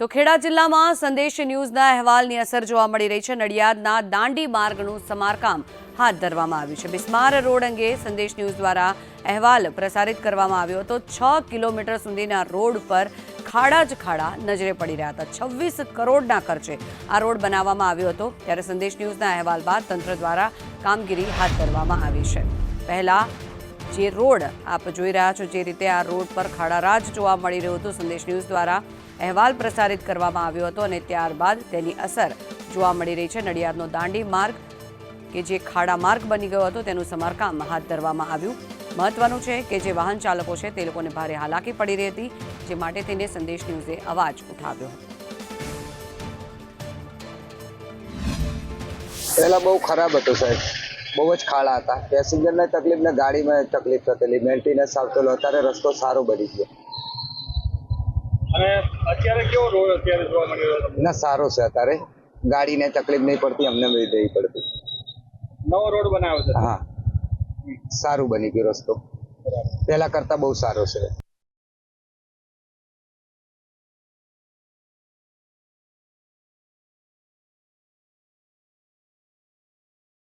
તો ખેડા જિલ્લામાં સંદેશ ન્યૂઝના અહેવાલની અસર જોવા મળી રહી છે. નડિયાદના દાંડી માર્ગનું સમારકામ હાથ ધરવામાં આવ્યું છે. બિસ્માર રોડ અંગે સંદેશ ન્યૂઝ દ્વારા અહેવાલ પ્રસારિત કરવામાં આવ્યો હતો. છ કિલોમીટર સુધીના રોડ પર ખાડા જ ખાડા નજરે પડી રહ્યા હતા. છવ્વીસ કરોડના ખર્ચે આ રોડ બનાવવામાં આવ્યો હતો. ત્યારે સંદેશ ન્યૂઝના અહેવાલ બાદ તંત્ર દ્વારા કામગીરી હાથ ધરવામાં આવી છે. પહેલા જે રોડ આપ જોઈ રહ્યા છો, જે રીતે આ રોડ પર ખાડારાજ જોવા મળી રહ્યું હતું, સંદેશ ન્યૂઝ દ્વારા અહેવાલ પ્રસારિત કરવામાં આવ્યો હતો અને ત્યારબાદ તેની અસર જોવા મળી રહી છે. નડિયાદનો દાંડી માર્ગ કે જે ખાડા માર્ગ બની ગયો હતો, તેનું સમારકામ હાથ ધરવામાં આવ્યું. મહત્વનું છે કે જે વાહન ચાલકો છે, તે લોકોને ભારે હાલાકી પડી રહી હતી, જે માટે તેને સંદેશ ન્યૂઝે અવાજ ઉઠાવ્યો. હતો પહેલા બહુ ખરાબ હતું સાહેબ. બહુ જ ખાડા હતા. પેસેન્જરને તકલીફ ને ગાડીમાં તકલીફ થતી મેન્ટેનન્સ આવતો અત્યારે રસ્તો સારો બની ગયો. અને અત્યારે કેવો રોડ અત્યારે જોવા મળી રહ્યો ના સારો છે અત્યારે. ગાડીને તકલીફ નહીં પડતી અમને બી નહીં પડતી. નવો રોડ બનાવ્યો છે? હા. સારું બની ગયો રસ્તો. પહેલા કરતા બહુ સારો છે.